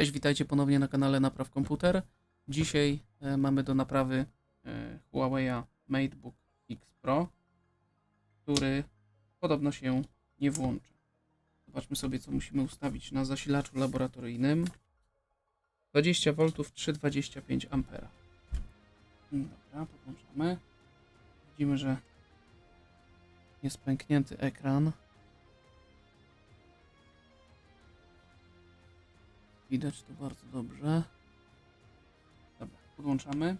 Cześć, witajcie ponownie na kanale Napraw Komputer. Dzisiaj e, mamy do naprawy e, Huawei MateBook X Pro, który podobno się nie włącza. Zobaczmy sobie, co musimy ustawić na zasilaczu laboratoryjnym. 20 V 3,25 A. Dobra, podłączamy. Widzimy, że jest pęknięty ekran. Widać to bardzo dobrze. Dobra, podłączamy.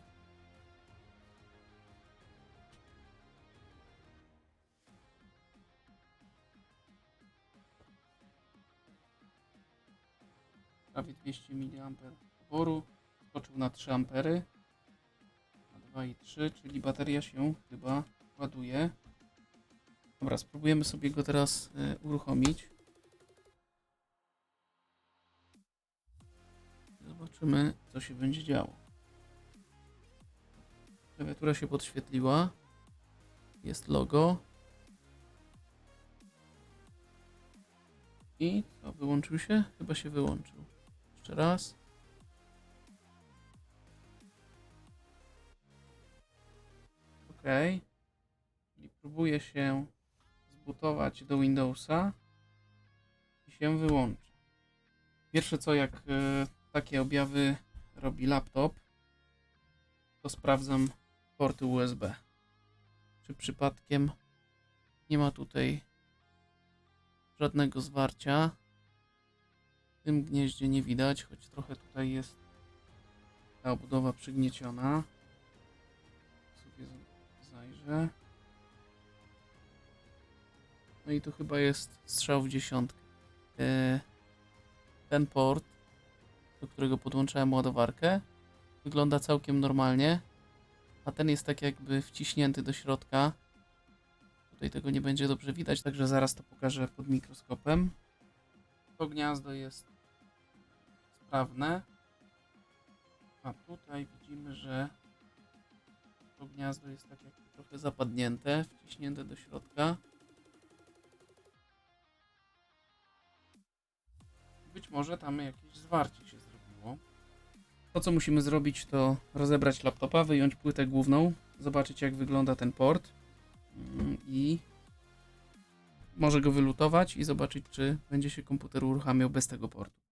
Prawie 200 mAh oporu. Skoczył na 3 ampery. Na 2,3, czyli bateria się chyba ładuje. Dobra, spróbujemy sobie go teraz y, uruchomić. Zobaczymy, co się będzie działo. Klawiatura się podświetliła. Jest logo. I co, wyłączył się? Chyba się wyłączył. Jeszcze raz. OK. I próbuję się zbutować do Windowsa i się wyłączy. Pierwsze co, jak e, takie objawy robi laptop, to sprawdzam porty USB. Czy przypadkiem nie ma tutaj żadnego zwarcia. W tym gnieździe nie widać, choć trochę tutaj jest ta obudowa przygnieciona. Sobie zajrzę. No i tu chyba jest strzał w dziesiątkę. E, Ten port do którego podłączałem ładowarkę, wygląda całkiem normalnie, a ten jest tak jakby wciśnięty do środka. Tutaj tego nie będzie dobrze widać, także zaraz to pokażę pod mikroskopem. To gniazdo jest sprawne, a tutaj widzimy, że to gniazdo jest tak jakby trochę zapadnięte, wciśnięte do środka. Być może tam jakieś zwarcie się. To, co musimy zrobić, to rozebrać laptopa, wyjąć płytę główną, zobaczyć, jak wygląda ten port mm, i może go wylutować i zobaczyć, czy będzie się komputer uruchamiał bez tego portu.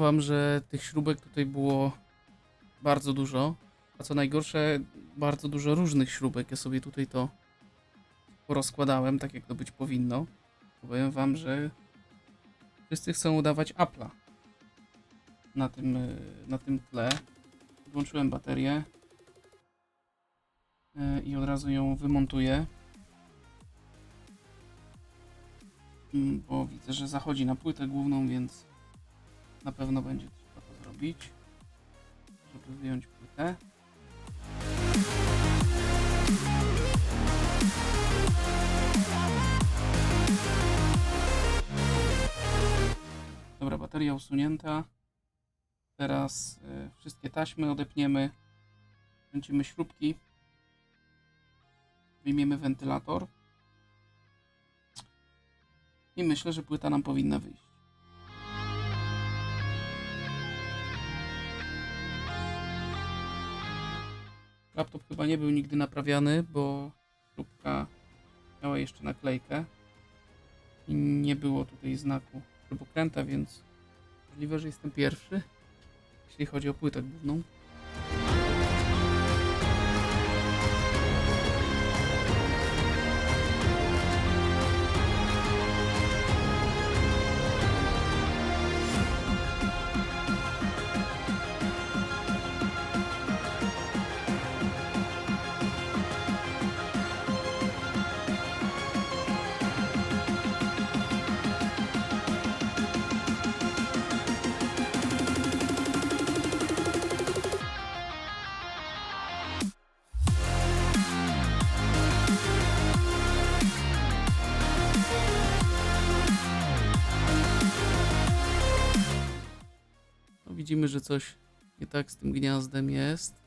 Wam, że tych śrubek tutaj było bardzo dużo. A co najgorsze, bardzo dużo różnych śrubek. Ja sobie tutaj to porozkładałem, tak jak to być powinno. Powiem wam, że wszyscy chcą udawać Apple'a na tym, y, na tym tle. Włączyłem baterię y, i od razu ją wymontuję. Mm, Bo widzę, że zachodzi na płytę główną, więc na pewno będzie trzeba to zrobić, żeby wyjąć płytę. Dobra, bateria usunięta. Teraz y, wszystkie taśmy odepniemy, kręcimy śrubki, wyjmiemy wentylator i myślę, że płyta nam powinna wyjść. Laptop chyba nie był nigdy naprawiany, bo śrubka miała jeszcze naklejkę i nie było tutaj znaku śrubokręta, więc możliwe, że jestem pierwszy, jeśli chodzi o płytę główną. Widzimy, że coś nie tak z tym gniazdem jest.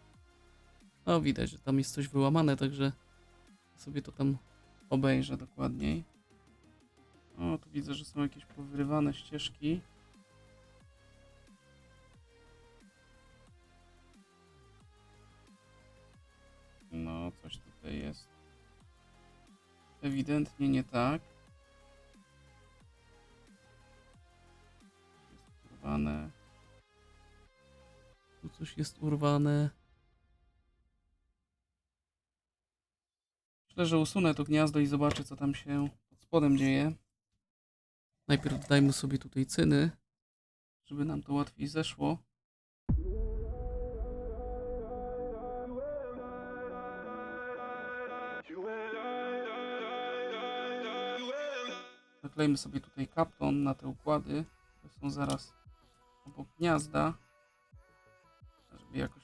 No widać, że tam jest coś wyłamane, także sobie to tam obejrzę dokładniej. O, tu widzę, że są jakieś powyrywane ścieżki. No, coś tutaj jest. Ewidentnie nie tak. Jest urwane. Coś jest urwane. Myślę, że usunę to gniazdo i zobaczę, co tam się pod spodem dzieje. Najpierw dajmy sobie tutaj cyny, żeby nam to łatwiej zeszło. Naklejmy sobie tutaj kapton na te układy, które są zaraz obok gniazda, żeby jakoś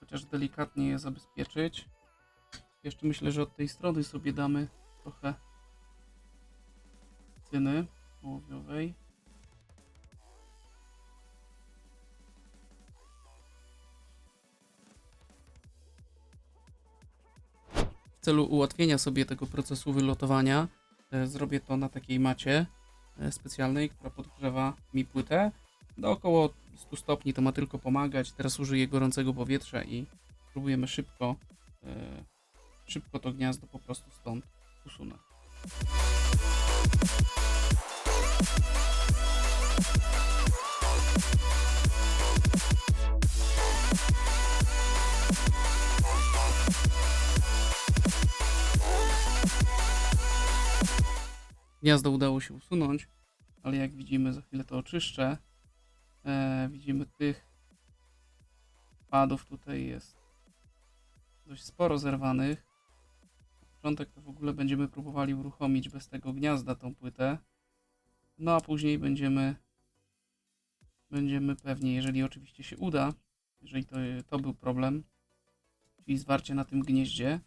chociaż delikatnie je zabezpieczyć. Jeszcze myślę, że od tej strony sobie damy trochę cyny ołowiowej. W celu ułatwienia sobie tego procesu wylotowania e, zrobię to na takiej macie e, specjalnej, która podgrzewa mi płytę. Do około 100 stopni to ma tylko pomagać. Teraz użyję gorącego powietrza i próbujemy szybko, e, szybko to gniazdo po prostu stąd usunąć. Gniazdo udało się usunąć, ale jak widzimy, za chwilę to oczyszczę. E, widzimy tych padów tutaj jest dość sporo zerwanych. Na początek to w ogóle będziemy próbowali uruchomić bez tego gniazda tą płytę. No a później będziemy będziemy pewnie, jeżeli oczywiście się uda, jeżeli to, to był problem, czyli zwarcie na tym gnieździe,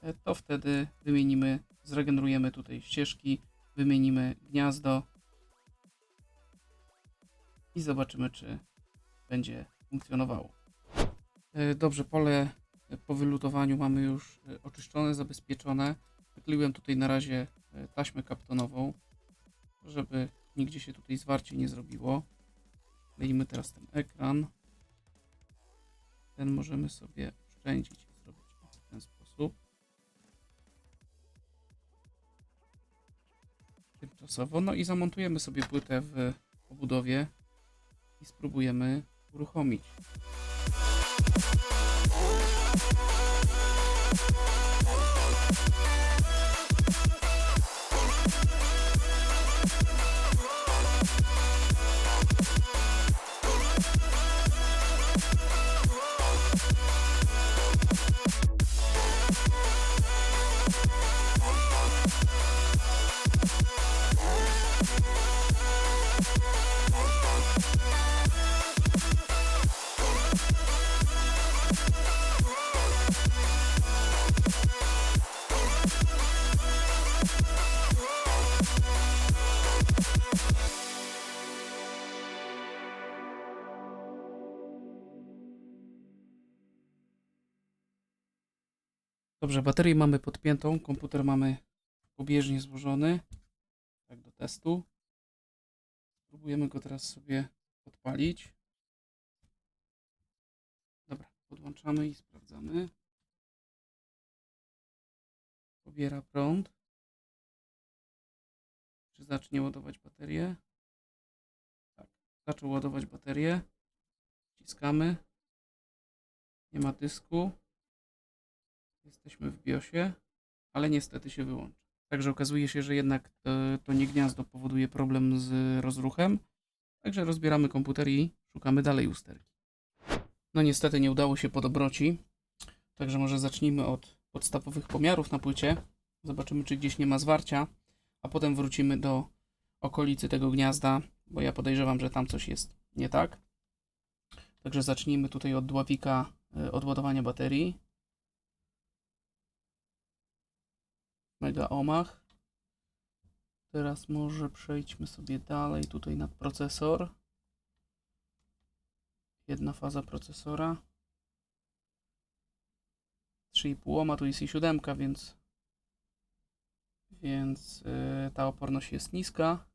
e, to wtedy wymienimy, zregenerujemy tutaj ścieżki, wymienimy gniazdo i zobaczymy, czy będzie funkcjonowało. E, Dobrze, pole e, po wylutowaniu mamy już e, oczyszczone, zabezpieczone. Wykleiłem tutaj na razie taśmę kaptonową, żeby nigdzie się tutaj zwarcie nie zrobiło. Kleimy teraz ten ekran. Ten możemy sobie oszczędzić zrobić w ten sposób. Tymczasowo. No i zamontujemy sobie płytę w obudowie i spróbujemy uruchomić. Dobrze, baterię mamy podpiętą, komputer mamy pobieżnie złożony. Tak do testu. Spróbujemy go teraz sobie odpalić. Dobra, podłączamy i sprawdzamy. Pobiera prąd. Czy zacznie ładować baterię? Tak, zaczął ładować baterię. Wciskamy. Nie ma dysku. Jesteśmy w BIOSie, ale niestety się wyłącza. Także okazuje się, że jednak to, to nie gniazdo powoduje problem z rozruchem. Także rozbieramy komputer i szukamy dalej usterki. No niestety nie udało się po dobroci. Także może zacznijmy od podstawowych pomiarów na płycie. Zobaczymy, czy gdzieś nie ma zwarcia, a potem wrócimy do okolicy tego gniazda, bo ja podejrzewam, że tam coś jest nie tak. Także zacznijmy tutaj od dławika y, odładowania baterii. Mega ohmach. Teraz może przejdźmy sobie dalej tutaj na procesor. jedna faza procesora. 3,5 ohma, tu jest i siódemka, więc więc yy, ta oporność jest niska.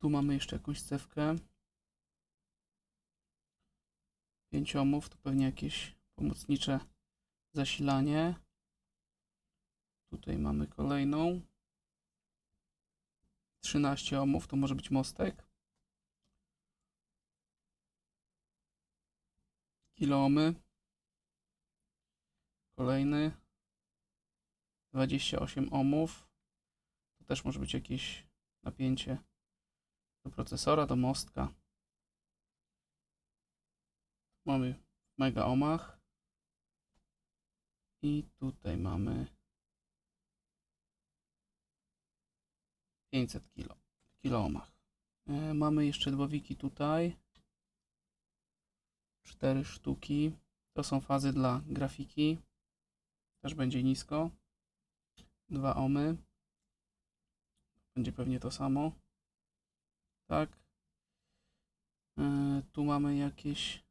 Tu mamy jeszcze jakąś cewkę. 5 ohmów, to pewnie jakieś pomocnicze zasilanie. Tutaj mamy kolejną. 13 ohmów, to może być mostek. Kiloomy. Kolejny. 28 ohmów. To też może być jakieś napięcie do procesora, do mostka. Mamy w mega ohmach. I tutaj mamy 500 kilo, ohmach. E, mamy jeszcze dwa wiki tutaj. Cztery sztuki. To są fazy dla grafiki. Też będzie nisko. Dwa ohmy. Będzie pewnie to samo. Tak. E, tu mamy jakieś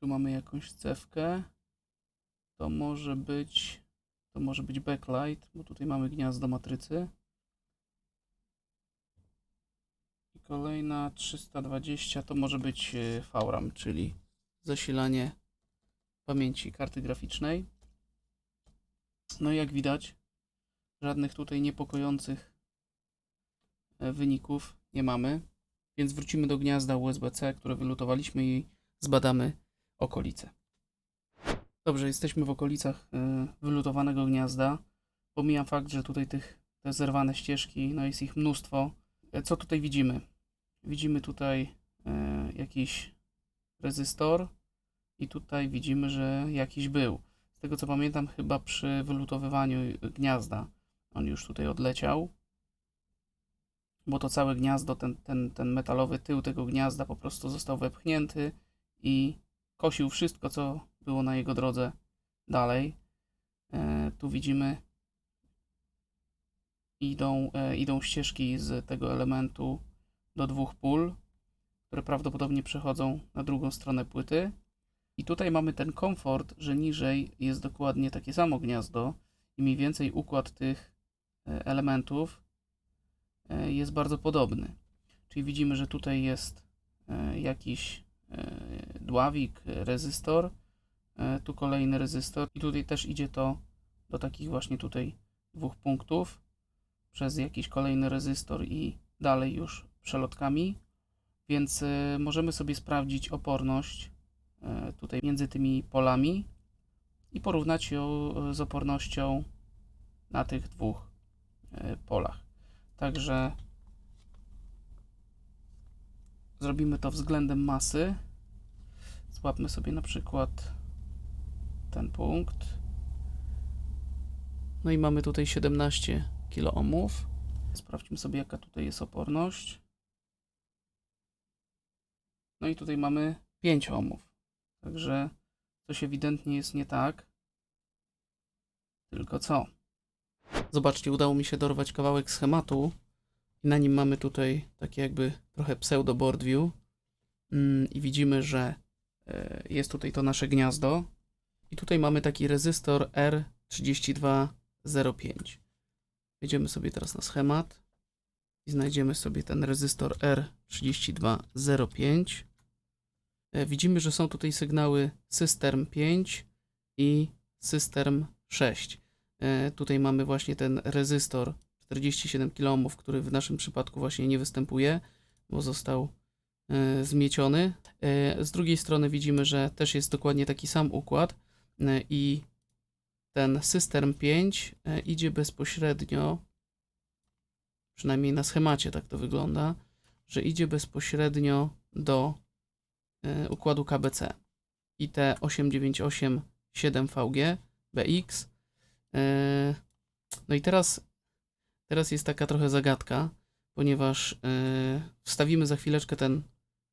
Tu mamy jakąś cewkę. To może być. To może być backlight, bo tutaj mamy gniazdo matrycy. I kolejna 320 to może być e, VRAM, czyli zasilanie pamięci karty graficznej. No i jak widać, żadnych tutaj niepokojących e, wyników nie mamy. Więc wrócimy do gniazda USB-C, które wylutowaliśmy i zbadamy okolice. Dobrze, jesteśmy w okolicach y, wylutowanego gniazda. Pomijam fakt, że tutaj tych te zerwane ścieżki, no jest ich mnóstwo. E, Co tutaj widzimy? Widzimy tutaj y, jakiś rezystor i tutaj widzimy, że jakiś był. Z tego co pamiętam, chyba przy wylutowywaniu gniazda on już tutaj odleciał, bo to całe gniazdo, ten, ten, ten metalowy tył tego gniazda po prostu został wepchnięty i kosił wszystko, co było na jego drodze dalej. E, tu widzimy idą, e, idą ścieżki z tego elementu do dwóch pól, które prawdopodobnie przechodzą na drugą stronę płyty. I tutaj mamy ten komfort, że niżej jest dokładnie takie samo gniazdo i mniej więcej układ tych e, elementów jest bardzo podobny. Czyli widzimy, że tutaj jest jakiś dławik, rezystor, tu kolejny rezystor i tutaj też idzie to do takich właśnie tutaj dwóch punktów przez jakiś kolejny rezystor i dalej już przelotkami, więc e, możemy sobie sprawdzić oporność e, tutaj między tymi polami i porównać ją e, z opornością na tych dwóch e, polach. Także zrobimy to względem masy. Złapmy sobie na przykład ten punkt. No i mamy tutaj 17 kiloohmów. Sprawdźmy sobie, jaka tutaj jest oporność. No i tutaj mamy 5 ohmów. Także coś ewidentnie jest nie tak. Tylko co? Zobaczcie, udało mi się dorwać kawałek schematu. I na nim mamy tutaj takie jakby trochę pseudo board view. Mm, I widzimy, że e, jest tutaj to nasze gniazdo. I tutaj mamy taki rezystor R3205. Wejdziemy sobie teraz na schemat i znajdziemy sobie ten rezystor R3205. E, Widzimy, że są tutaj sygnały System 5 i System 6. E, Tutaj mamy właśnie ten rezystor 47 kΩ, który w naszym przypadku właśnie nie występuje, bo został e, zmieciony. Z drugiej strony widzimy, że też jest dokładnie taki sam układ i ten System 5 e, idzie bezpośrednio, przynajmniej na schemacie tak to wygląda, że idzie bezpośrednio do e, układu KBC. I te 8987VG BX. e, No i teraz, teraz jest taka trochę zagadka, ponieważ wstawimy za chwileczkę ten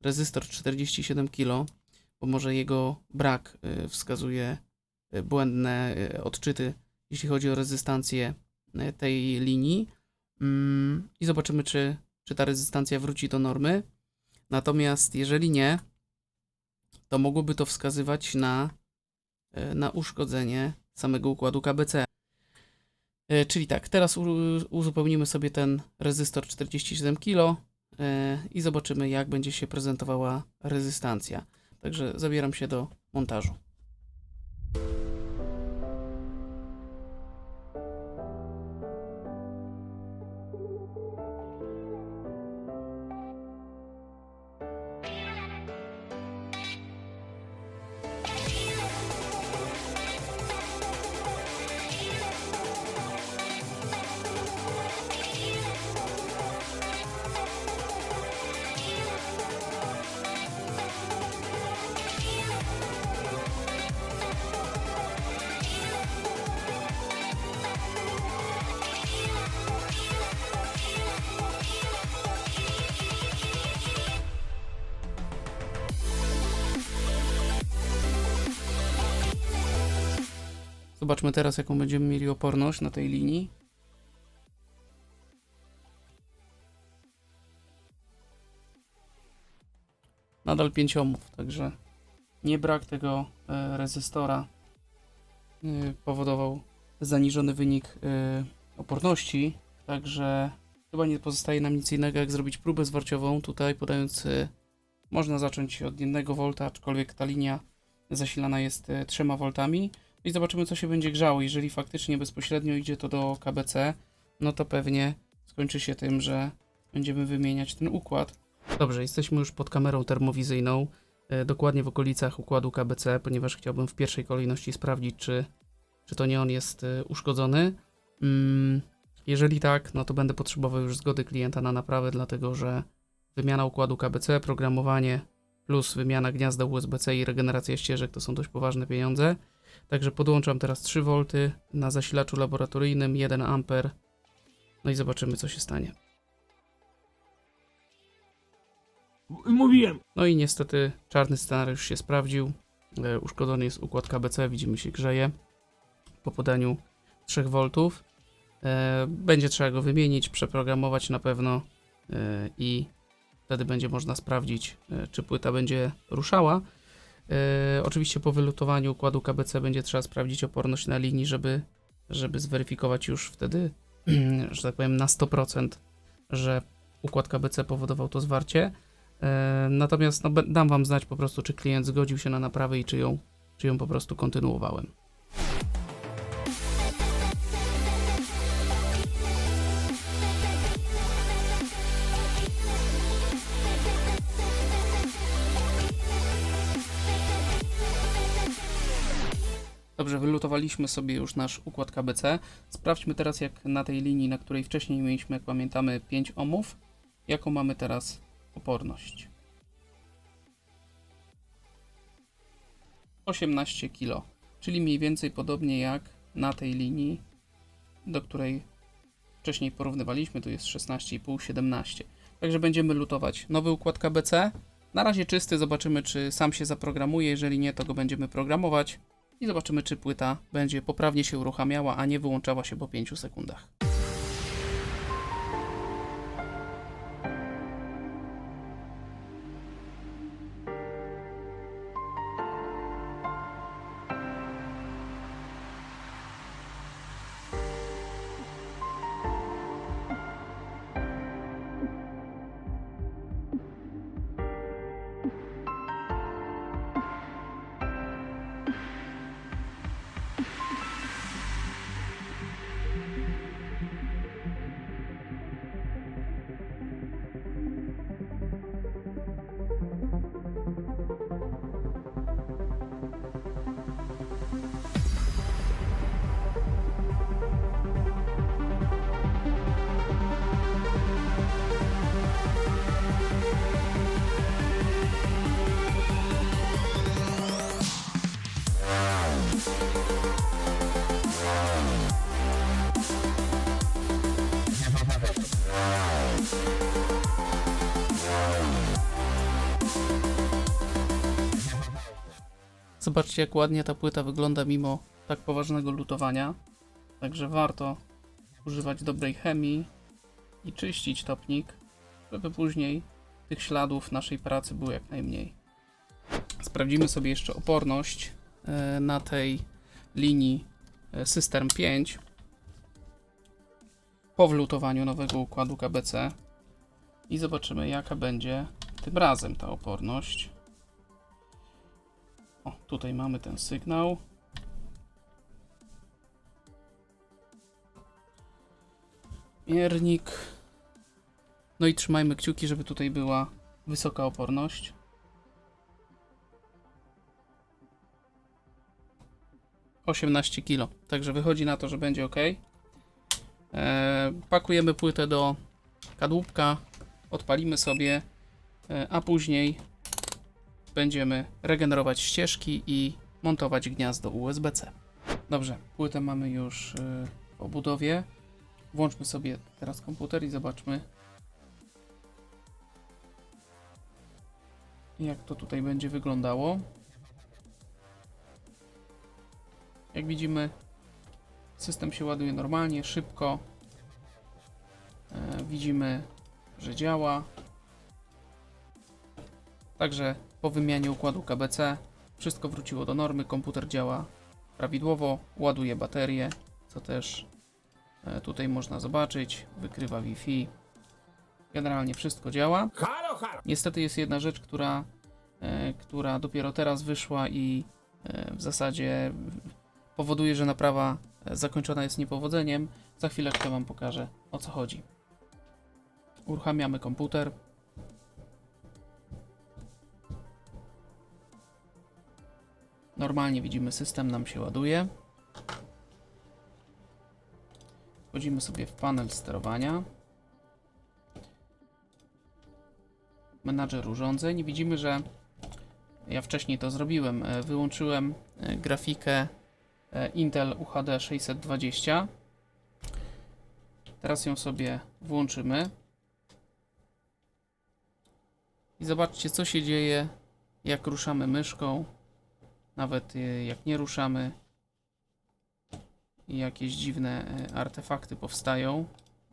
rezystor 47 kg, bo może jego brak wskazuje błędne e, odczyty, jeśli chodzi o rezystancję e, tej linii. Mm, I zobaczymy, czy, czy ta rezystancja wróci do normy. Natomiast jeżeli nie, to mogłoby to wskazywać na, na uszkodzenie samego układu KBC. Czyli tak, teraz uzupełnimy sobie ten rezystor 47 kg i zobaczymy, jak będzie się prezentowała rezystancja. Także zabieram się do montażu. Zobaczmy teraz, jaką będziemy mieli oporność na tej linii. Nadal 5 ohmów, także nie brak tego e, rezystora e, powodował zaniżony wynik e, oporności, także chyba nie pozostaje nam nic innego jak zrobić próbę zwarciową. Tutaj podając można zacząć od 1 V, aczkolwiek ta linia zasilana jest e, 3 V i zobaczymy, co się będzie grzało. Jeżeli faktycznie bezpośrednio idzie to do KBC, no to pewnie skończy się tym, że będziemy wymieniać ten układ. Dobrze, jesteśmy już pod kamerą termowizyjną, e, dokładnie w okolicach układu KBC, ponieważ chciałbym w pierwszej kolejności sprawdzić, czy, czy to nie on jest e, uszkodzony. Mm, jeżeli tak, no to będę potrzebował już zgody klienta na naprawę, dlatego że wymiana układu KBC, programowanie plus wymiana gniazda USB-C i regeneracja ścieżek to są dość poważne pieniądze. Także podłączam teraz 3 V na zasilaczu laboratoryjnym, 1 A. No i zobaczymy, co się stanie. Mówiłem. No i niestety czarny scenariusz się sprawdził. E, Uszkodzony jest układ KBC, widzimy się grzeje po podaniu 3 V. E, Będzie trzeba go wymienić, przeprogramować na pewno e, i wtedy będzie można sprawdzić, czy płyta będzie ruszała. E, Oczywiście po wylutowaniu układu KBC będzie trzeba sprawdzić oporność na linii, żeby, żeby zweryfikować już wtedy, że tak powiem, na 100%, że układ KBC powodował to zwarcie. E, Natomiast no, dam Wam znać po prostu, czy klient zgodził się na naprawę i czy ją, czy ją po prostu kontynuowałem. Wylutowaliśmy sobie już nasz układ KBC. Sprawdźmy teraz, jak na tej linii, na której wcześniej mieliśmy, jak pamiętamy, 5 ohmów, jaką mamy teraz oporność. 18 kg, czyli mniej więcej podobnie jak na tej linii, do której wcześniej porównywaliśmy, tu jest 16,5, 17. Także będziemy lutować nowy układ KBC. Na razie czysty, zobaczymy czy sam się zaprogramuje, jeżeli nie, to go będziemy programować i zobaczymy czy płyta będzie poprawnie się uruchamiała, a nie wyłączała się po 5 sekundach. Zobaczcie, jak ładnie ta płyta wygląda mimo tak poważnego lutowania. Także warto używać dobrej chemii i czyścić topnik, żeby później tych śladów naszej pracy było jak najmniej. Sprawdzimy sobie jeszcze oporność e, na tej linii e, System 5 po wlutowaniu nowego układu KBC i zobaczymy jaka będzie tym razem ta oporność. O, tutaj mamy ten sygnał. Miernik. No i trzymajmy kciuki, żeby tutaj była wysoka oporność. Osiemnaście kilo. Także wychodzi na to, że będzie ok. Eee, pakujemy płytę do kadłubka, odpalimy sobie, e, a później będziemy regenerować ścieżki i montować gniazdo USB-C. Dobrze, płytę mamy już e, w obudowie. Włączmy sobie teraz komputer i zobaczmy, jak to tutaj będzie wyglądało. Jak widzimy, system się ładuje normalnie, szybko. E, widzimy, że działa. Także po wymianie układu KBC wszystko wróciło do normy, komputer działa prawidłowo, ładuje baterię, co też e, tutaj można zobaczyć, wykrywa Wi-Fi. Generalnie wszystko działa. Niestety jest jedna rzecz, która, e, która dopiero teraz wyszła i e, w zasadzie powoduje, że naprawa zakończona jest niepowodzeniem. Za chwileczkę Wam pokażę o co chodzi. Uruchamiamy komputer. Normalnie widzimy system nam się ładuje. Wchodzimy sobie w panel sterowania. menadżer urządzeń. Widzimy, że ja wcześniej to zrobiłem. e, Wyłączyłem e, grafikę e, Intel UHD 620. Teraz ją sobie włączymy. I zobaczcie, co się dzieje, jak ruszamy myszką. Nawet e, jak nie ruszamy. Jakieś dziwne e, artefakty powstają.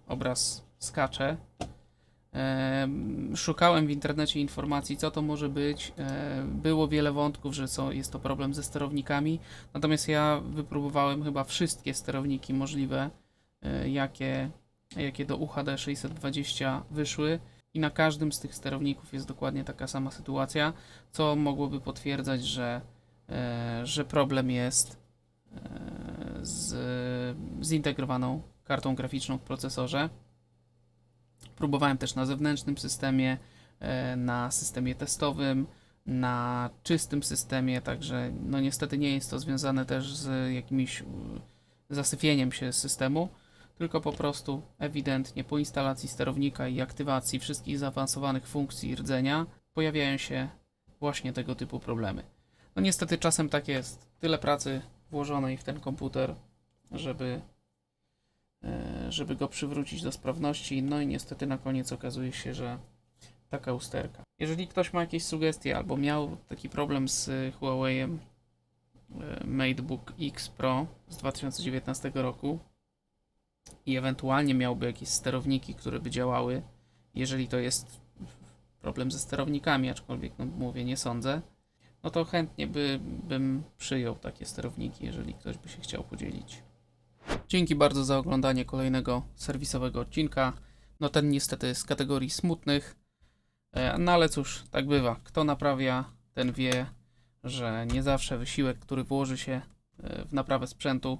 Obraz skacze. Em, Szukałem w internecie informacji, co to może być. E, Było wiele wątków, że jest to problem ze sterownikami. Natomiast ja wypróbowałem chyba wszystkie sterowniki możliwe, e, jakie, jakie do UHD 620 wyszły. I na każdym z tych sterowników jest dokładnie taka sama sytuacja, co mogłoby potwierdzać, że, e, że problem jest e, z zintegrowaną kartą graficzną w procesorze. Próbowałem też na zewnętrznym systemie, e, na systemie testowym, na czystym systemie, także no niestety nie jest to związane też z jakimś e, zasyfieniem się systemu, tylko po prostu ewidentnie po instalacji sterownika i aktywacji wszystkich zaawansowanych funkcji rdzenia pojawiają się właśnie tego typu problemy. No niestety czasem tak jest. Tyle pracy włożonej w ten komputer, żeby e, żeby go przywrócić do sprawności. No i niestety na koniec okazuje się, że taka usterka. Jeżeli ktoś ma jakieś sugestie albo miał taki problem z Huawei'em e, MateBook X Pro z 2019 roku i ewentualnie miałby jakieś sterowniki, które by działały, jeżeli to jest problem ze sterownikami, aczkolwiek no mówię, nie sądzę, no to chętnie by, bym przyjął takie sterowniki, jeżeli ktoś by się chciał podzielić. Dzięki bardzo za oglądanie kolejnego serwisowego odcinka. No ten niestety z kategorii smutnych. E, No ale cóż, tak bywa. Kto naprawia, ten wie, że nie zawsze wysiłek, który włoży się e, w naprawę sprzętu,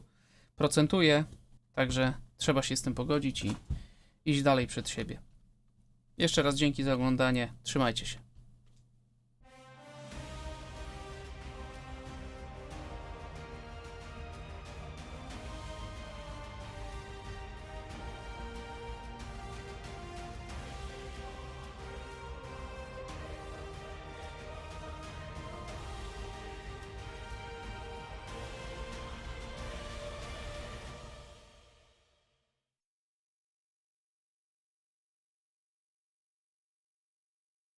procentuje. Także trzeba się z tym pogodzić i iść dalej przed siebie. Jeszcze raz dzięki za oglądanie. Trzymajcie się.